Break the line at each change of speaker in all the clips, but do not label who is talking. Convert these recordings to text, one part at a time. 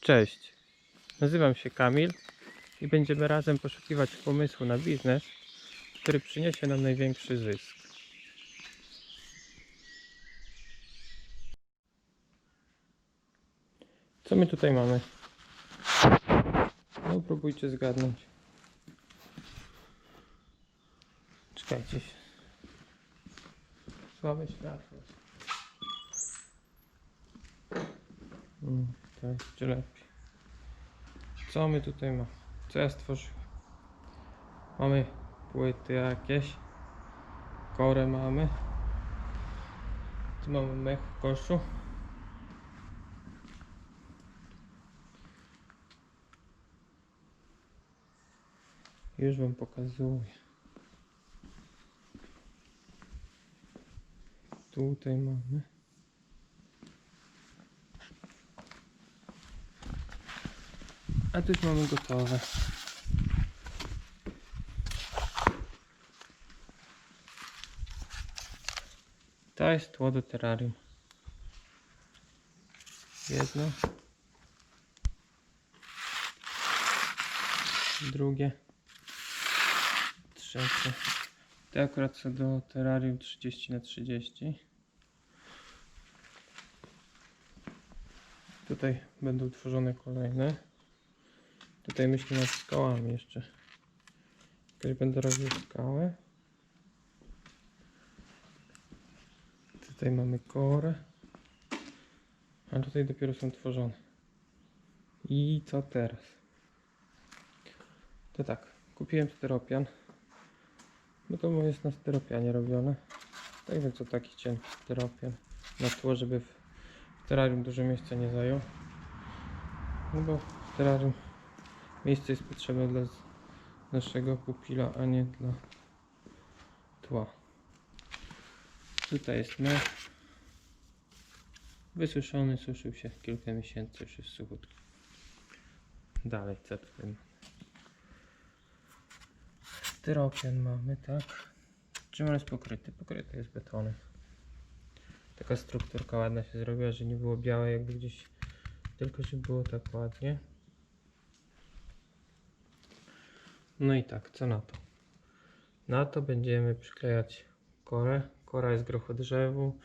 Cześć, nazywam się Kamil i będziemy razem poszukiwać pomysłu na biznes, który przyniesie nam największy zysk. Co my tutaj mamy? No próbujcie zgadnąć. Czekajcie się. Słabe światło. Mm, to jeszcze lepiej. Co my tutaj mamy? Co ja stworzyłem? Mamy płyty jakieś. Korę mamy. Tu mamy mech w koszu. Już wam pokazuję. Tutaj mamy. A tu już mamy gotowe. To jest tło do terrarium. Jedno. Drugie. Trzecie. Te akurat są do terrarium 30 na 30. Tutaj będą tworzone kolejne. Tutaj myślę nad skałami jeszcze. Tutaj będę robił skałę. Tutaj mamy korę. A tutaj dopiero są tworzone. I co teraz? To tak, kupiłem styropian. No to jest na styropianie robione. Tak więc to taki cienki styropian. Na tło, żeby w terrarium dużo miejsca nie zajął. No bo w terrarium miejsce jest potrzebne dla naszego pupila, a nie dla tła. Tutaj jest mech. Wysuszony, suszył się kilka miesięcy, już jest suchutki. Dalej, co tutaj mamy? Styropian mamy, tak? Czym on jest pokryty? Pokryty jest betonem. Taka strukturka ładna się zrobiła, że nie było białe jakby gdzieś, tylko że było tak ładnie. No i tak, co na to? Na to będziemy przyklejać korę. Kora jest grochodrzewu.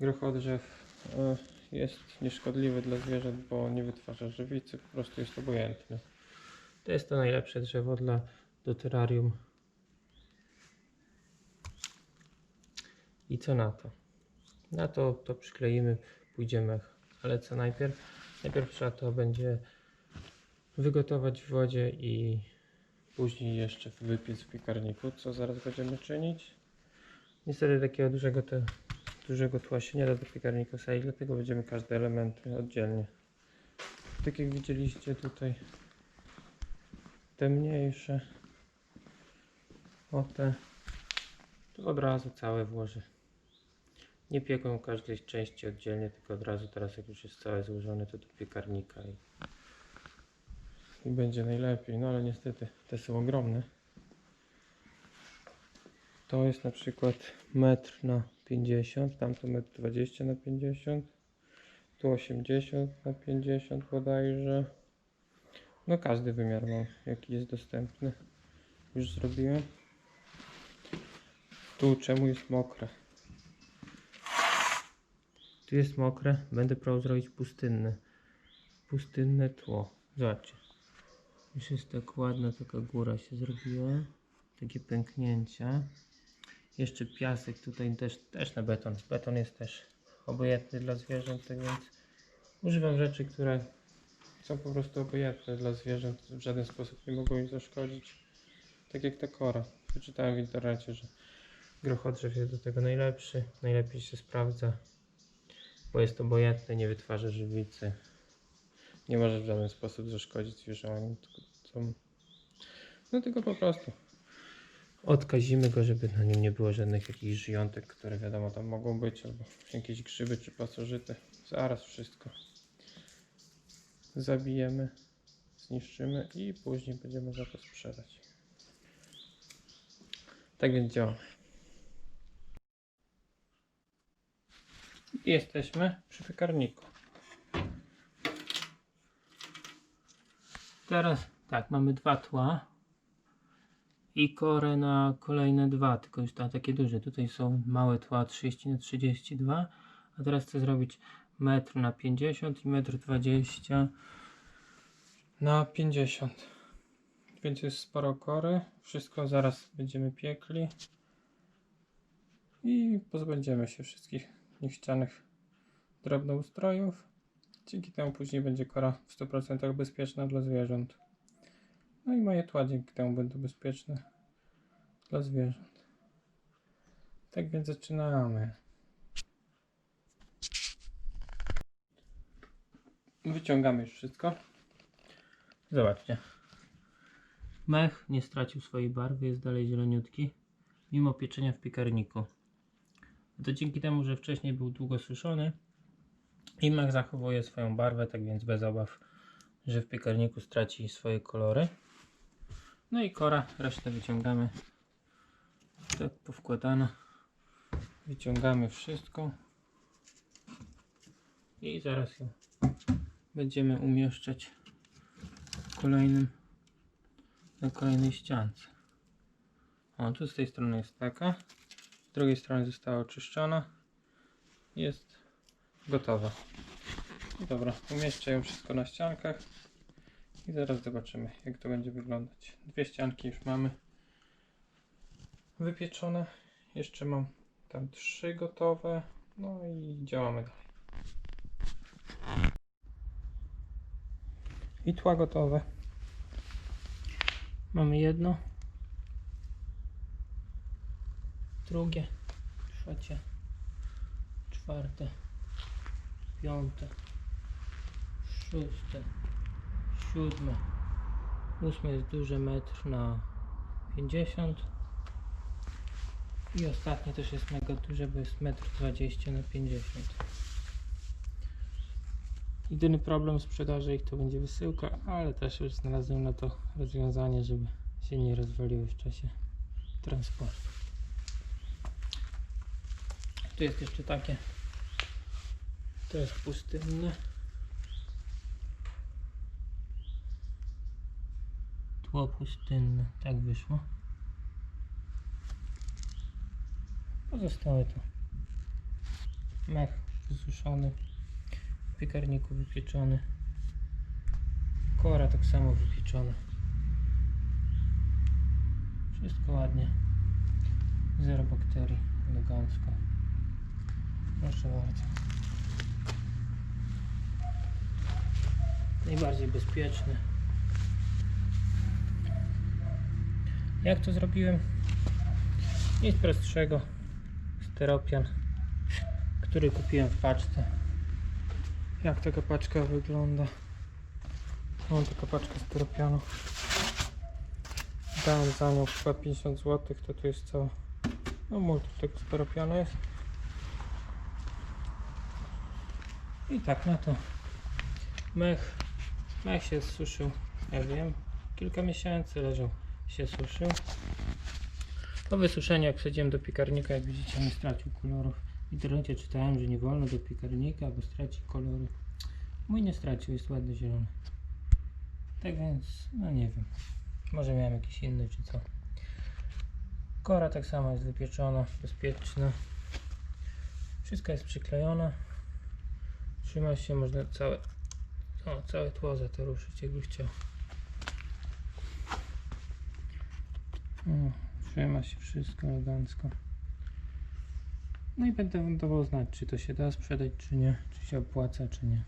Grochodrzew e, jest nieszkodliwy dla zwierząt, bo nie wytwarza żywicy, po prostu jest obojętny. To jest to najlepsze drzewo dla do terrarium. I co na to? Na to to przykleimy, pójdziemy, ale co najpierw? Najpierw trzeba to będzie wygotować w wodzie i później jeszcze wypiec w piekarniku, co zaraz będziemy czynić. Niestety takiego dużego, te, dużego tła się nie da do piekarnika wsadzić, dlatego będziemy każde elementy oddzielnie. Tak jak widzieliście tutaj, te mniejsze, o te, to od razu całe włożę. Nie pieką każdej części oddzielnie, tylko od razu teraz jak już jest całe złożone, to do piekarnika i, i będzie najlepiej. No ale niestety te są ogromne. To jest na przykład metr na 50, tamto metr 20 na 50, tu 80 na 50 bodajże. No każdy wymiar mam, jaki jest dostępny. Już zrobiłem. Tu czemu jest mokre? Tu jest mokre, będę próbował zrobić pustynne. Pustynne tło. Zobaczcie. Już jest tak ładna taka góra się zrobiła. Takie pęknięcia. Jeszcze piasek tutaj też, też na beton. Beton jest też obojętny dla zwierząt, tak więc używam rzeczy, które są po prostu obojętne dla zwierząt. W żaden sposób nie mogą im zaszkodzić. Tak jak ta kora. Wyczytałem w internecie, że grochodrzew jest do tego najlepszy. Najlepiej się sprawdza, bo jest obojętny, nie wytwarza żywicy. Nie może w żaden sposób zaszkodzić zwierzętom. Są- No tylko po prostu odkazimy go, żeby na nim nie było żadnych jakichś żyjątek, które wiadomo tam mogą być, albo jakieś grzyby czy pasożyty. Zaraz wszystko zabijemy, zniszczymy i później będziemy za to sprzedać. Tak więc działamy. Jesteśmy przy piekarniku. Teraz tak, mamy dwa tła i korę na kolejne dwa, tylko już na takie duże. Tutaj są małe tła 30 na 32, a teraz chcę zrobić metr na 50 i metr 20 na 50. Więc jest sporo kory. Wszystko zaraz będziemy piekli i pozbędziemy się wszystkich niechcianych drobnoustrojów. Dzięki temu później będzie kora w 100% bezpieczna dla zwierząt. No i moje tła dzięki temu będą bezpieczne dla zwierząt. Tak więc zaczynamy. Wyciągamy już wszystko. Zobaczcie. Mech nie stracił swojej barwy, jest dalej zieloniutki, mimo pieczenia w piekarniku. To dzięki temu, że wcześniej był długo suszony i mech zachowuje swoją barwę, tak więc bez obaw, że w piekarniku straci swoje kolory. No i kora, resztę wyciągamy. Tak powkładana. Wyciągamy wszystko. I zaraz ją będziemy umieszczać w kolejnym na kolejnej ściance. O, tu z tej strony jest taka. Z drugiej strony została oczyszczona. Jest gotowa. Dobra, umieszczę ją wszystko na ściankach i zaraz zobaczymy jak to będzie wyglądać. Dwie ścianki już mamy wypieczone. Jeszcze mam tam trzy gotowe. No i działamy dalej. I tła gotowe. Mamy jedno, drugie, trzecie, czwarte, piąte, szóste, siódme, ósme jest duże metr na 50 i ostatnie też jest mega duże, bo jest metr 20 na 50. Jedyny problem sprzedaży ich to będzie wysyłka, ale też już znalazłem na to rozwiązanie, żeby się nie rozwaliły w czasie transportu. Tu jest jeszcze takie. To jest pustynne. Tło pustynne, tak wyszło. Pozostałe to mech wysuszony w piekarniku wypieczony. Kora tak samo wypieczona. Wszystko ładnie. Zero bakterii. Elegancko. Proszę bardzo. Najbardziej bezpieczny. Jak to zrobiłem? Nic prostszego. Steropian, który kupiłem w paczce jak taka paczka wygląda. Mam taka paczka styropianu. Dałem za nią chyba 50 zł, to tu jest cała. No multi tego styropianu jest. I tak na to. Mech, mech się suszył, ja wiem, kilka miesięcy leżał, się suszył. Po wysuszeniu jak przejdziemy do piekarnika, jak widzicie nie stracił kolorów. W internecie czytałem, że nie wolno do piekarnika, bo straci kolory. Mój nie stracił, jest ładny zielony. Tak więc, no nie wiem. Może miałem jakiś inny czy co. Kora tak samo jest wypieczona, bezpieczna. Wszystko jest przyklejone. Trzyma się, można całe, o, całe tło za to ruszyć, jakby chciał. O, trzyma się wszystko elegancko. No i będę dawał znać, czy to się da sprzedać, czy nie, czy się opłaca, czy nie.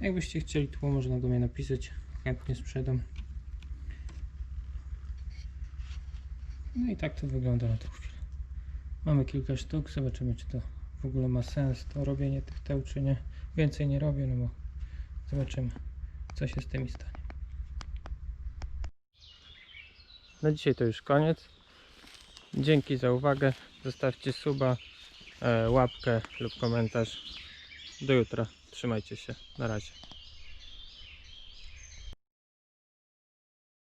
Jakbyście chcieli tło, można do mnie napisać, chętnie sprzedam. No i tak to wygląda na tą chwilę. Mamy kilka sztuk, zobaczymy czy to w ogóle ma sens, to robienie tych teł, czy nie. Więcej nie robię, no bo zobaczymy, co się z tymi stanie. Na dzisiaj to już koniec. Dzięki za uwagę. Zostawcie suba, e, łapkę lub komentarz. Do jutra. Trzymajcie się. Na razie.